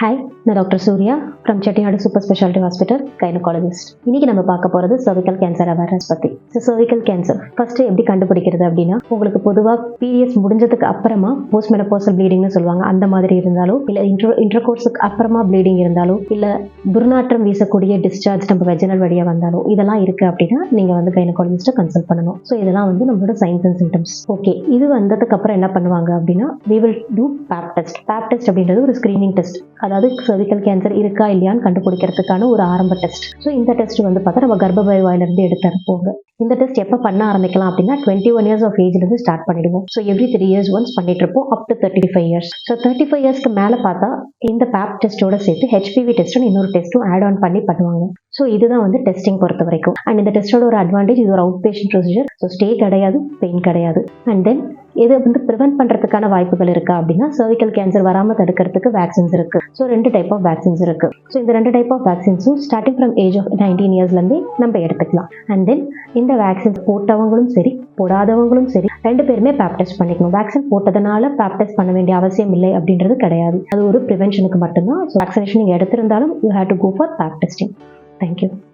Hi நான் doctor Surya from Chettinad super speciality hospital gynaecologist இன்னைக்கு நம்ம பார்க்க போகிறது cervical கேன்சர் அவேர்னஸ் பற்றி ஸோ சர்விக்கல் கேன்சர் ஃபர்ஸ்ட் எப்படி கண்டுபிடிக்கிறது அப்படின்னா உங்களுக்கு பொதுவாக பீரியட்ஸ் முடிஞ்சதுக்கு அப்புறமா போஸ்ட் மெனப்போசல் ப்ளீடிங்னு சொல்லுவாங்க. அந்த மாதிரி இருந்தாலோ இல்லை இன்ட்ரோ இன்டர்கோர்ஸுக்கு அப்புறமா ப்ளீடிங் இருந்தாலோ இல்லை துர்நாற்றம் வீசக்கூடிய டிஸ்சார்ஜ் நம்ம வெஜினல் வழியாக வந்தாலோ இதெல்லாம் இருக்குது அப்படின்னா நீங்கள் வந்து கைனகாலஜிஸ்ட்டை கன்சல்ட் பண்ணணும். ஸோ இதெல்லாம் வந்து நம்மளோட சைன்ஸ் அண்ட் சிம்டம்ஸ் ஓகே இது வந்ததுக்கு அப்புறம் என்ன பண்ணுவாங்க அப்படின்னா we will do pap test pap test அப்படின்றது ஒரு ஸ்க்ரீனிங் டெஸ்ட் அதாவது சர்விக்கல் கேன்சர் இருக்கா இல்லையான்னு கண்டுபிடிக்கிறதுக்கான ஒரு ஆரம்ப டெஸ்ட் ஸோ இந்த டெஸ்ட் வந்து பார்த்தா நம்ம கர்ப்பப்பை வாயிலிருந்து எடுத்து அனுப்புவாங்க. இந்த டெஸ்ட் எப்போ பண்ண ஆரம்பிக்கலாம் அப்படின்னா டுவெண்ட்டி ஒன் இயர்ஸ் ஆஃப் ஏஜ்லேருந்து ஸ்டார்ட் பண்ணிடுவோம். So every three years once பண்ணிட்டு இருப்போம் up to thirty five years so thirty five இயர்ஸ்க்கு மேலே பார்த்தா இந்த பேப் டெஸ்ட்டோட சேர்த்து ஹெச்பிவி டெஸ்ட்டும் இன்னொரு டெஸ்ட்டும் ஆட் ஆன் பண்ணி பண்ணுவாங்க. ஸோ இதுதான் வந்து டெஸ்டிங் பொறுத்த வரைக்கும் அண்ட் இந்த டெஸ்ட்டோட ஒரு அட்வான்டேஜ் இது ஒரு out patient procedure so stay கிடையாது பெயின் கிடையாது. அண்ட் தென் இதை வந்து ப்ரிவென்ட் பண்ணுறதுக்கான வாய்ப்புகள் இருக்கா அப்படின்னா சர்விக்கல் கேன்சர் வராமல் தடுக்கிறதுக்கு வேக்சின்ஸ் இருக்குது ஸோ ரெண்டு டைப் ஆஃப் வேக்சின்ஸ் இருக்குது ஸோ இந்த ரெண்டு type of வேக்சின்ஸும் starting from age of nineteen இயர்ஸ்லேருந்தே நம்ம எடுத்துக்கலாம். அண்ட் தென் இந்த வேக்சின்ஸ் போட்டவங்களும் சரி போடாதவங்களும் சரி ரெண்டு பேருமே பேப் டெஸ்ட் பண்ணிக்கணும். வேக்சின் போட்டதுனால பேப் டெஸ்ட் பண்ண வேண்டிய அவசியம் இல்லை அப்படின்றது கிடையாது. அது ஒரு ப்ரிவென்ஷனுக்கு மட்டும்தான். ஸோ வேக்சினேஷன் நீங்கள் எடுத்திருந்தாலும் you have to go for pap testing Thank you.